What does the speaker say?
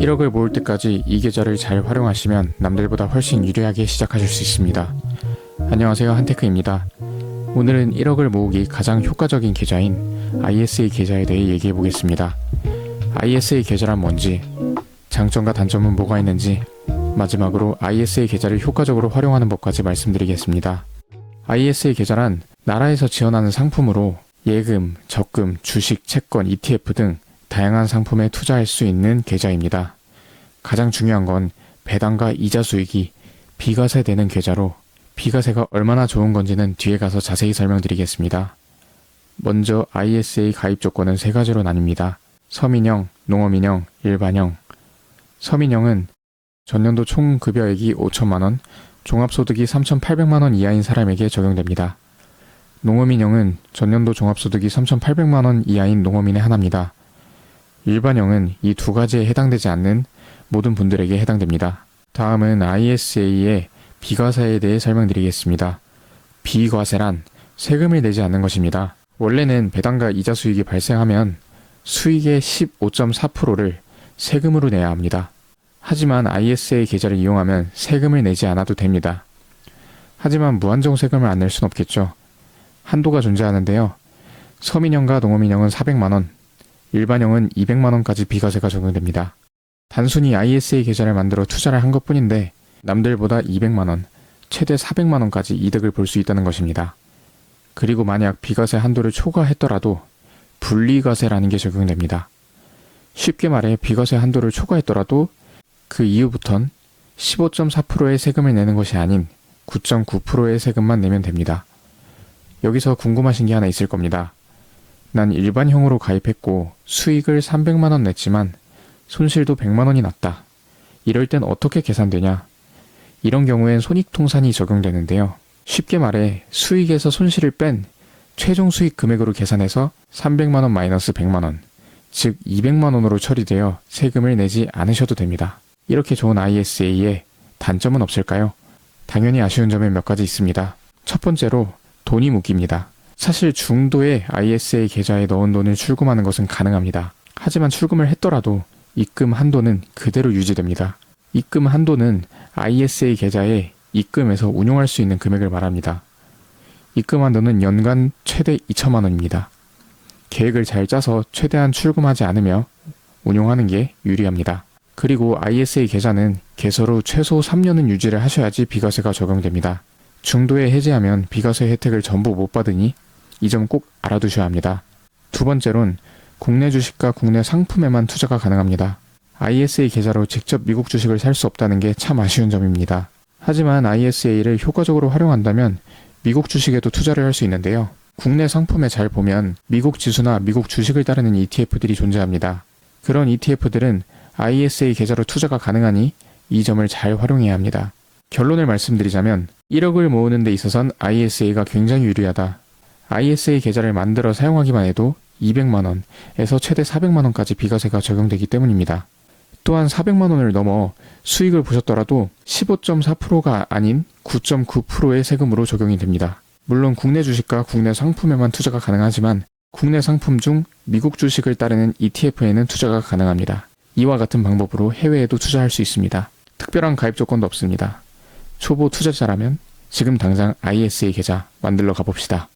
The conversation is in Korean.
1억을 모을 때까지 이 계좌를 잘 활용하시면 남들보다 훨씬 유리하게 시작하실 수 있습니다. 안녕하세요 한테크입니다. 오늘은 1억을 모으기 가장 효과적인 계좌인 ISA 계좌에 대해 얘기해 보겠습니다. ISA 계좌란 뭔지, 장점과 단점은 뭐가 있는지, 마지막으로 ISA 계좌를 효과적으로 활용하는 법까지 말씀드리겠습니다. ISA 계좌란 나라에서 지원하는 상품으로 예금, 적금, 주식, 채권, ETF 등 다양한 상품에 투자할 수 있는 계좌입니다. 가장 중요한 건 배당과 이자 수익이 비과세 되는 계좌로 비과세가 얼마나 좋은 건지는 뒤에 가서 자세히 설명드리겠습니다. 먼저 ISA 가입 조건은 세 가지로 나뉩니다. 서민형, 농어민형, 일반형. 서민형은 전년도 총 급여액이 5천만 원, 종합소득이 3,800만 원 이하인 사람에게 적용됩니다. 농어민형은 전년도 종합소득이 3,800만 원 이하인 농어민에 한합니다. 일반형은 이 두 가지에 해당되지 않는 모든 분들에게 해당됩니다. 다음은 ISA의 비과세에 대해 설명드리겠습니다. 비과세란 세금을 내지 않는 것입니다. 원래는 배당과 이자 수익이 발생하면 수익의 15.4%를 세금으로 내야 합니다. 하지만 ISA 계좌를 이용하면 세금을 내지 않아도 됩니다. 하지만 무한정 세금을 안 낼 순 없겠죠. 한도가 존재하는데요. 서민형과 농어민형은 400만원, 일반형은 200만원까지 비과세가 적용됩니다. 단순히 ISA 계좌를 만들어 투자를 한 것 뿐인데 남들보다 200만원, 최대 400만원까지 이득을 볼 수 있다는 것입니다. 그리고 만약 비과세 한도를 초과했더라도 분리과세라는 게 적용됩니다. 쉽게 말해 비과세 한도를 초과했더라도 그 이후부턴 15.4%의 세금을 내는 것이 아닌 9.9%의 세금만 내면 됩니다. 여기서 궁금하신 게 하나 있을 겁니다. 난 일반형으로 가입했고 수익을 300만 원 냈지만 손실도 100만 원이 났다. 이럴 땐 어떻게 계산되냐? 이런 경우엔 손익통산이 적용되는데요. 쉽게 말해 수익에서 손실을 뺀 최종 수익 금액으로 계산해서 300만 원 마이너스 100만 원, 즉 200만 원으로 처리되어 세금을 내지 않으셔도 됩니다. 이렇게 좋은 ISA에 단점은 없을까요? 당연히 아쉬운 점이 몇 가지 있습니다. 첫 번째로 돈이 묶입니다. 사실 중도에 ISA 계좌에 넣은 돈을 출금하는 것은 가능합니다. 하지만 출금을 했더라도 입금 한도는 그대로 유지됩니다. 입금 한도는 ISA 계좌에 입금해서 운용할 수 있는 금액을 말합니다. 입금 한도는 연간 최대 2천만 원입니다. 계획을 잘 짜서 최대한 출금하지 않으며 운용하는 게 유리합니다. 그리고 ISA 계좌는 개설 후 최소 3년은 유지를 하셔야지 비과세가 적용됩니다. 중도에 해지하면 비과세 혜택을 전부 못 받으니 이 점 꼭 알아두셔야 합니다. 두 번째론 국내 주식과 국내 상품에만 투자가 가능합니다. ISA 계좌로 직접 미국 주식을 살 수 없다는 게 참 아쉬운 점입니다. 하지만 ISA를 효과적으로 활용한다면 미국 주식에도 투자를 할 수 있는데요. 국내 상품에 잘 보면 미국 지수나 미국 주식을 따르는 ETF들이 존재합니다. 그런 ETF들은 ISA 계좌로 투자가 가능하니 이 점을 잘 활용해야 합니다. 결론을 말씀드리자면 1억을 모으는 데 있어선 ISA가 굉장히 유리하다. ISA 계좌를 만들어 사용하기만 해도 200만원에서 최대 400만원까지 비과세가 적용되기 때문입니다. 또한 400만원을 넘어 수익을 보셨더라도 15.4%가 아닌 9.9%의 세금으로 적용이 됩니다. 물론 국내 주식과 국내 상품에만 투자가 가능하지만 국내 상품 중 미국 주식을 따르는 ETF에는 투자가 가능합니다. 이와 같은 방법으로 해외에도 투자할 수 있습니다. 특별한 가입 조건도 없습니다. 초보 투자자라면 지금 당장 ISA 계좌 만들러 가봅시다.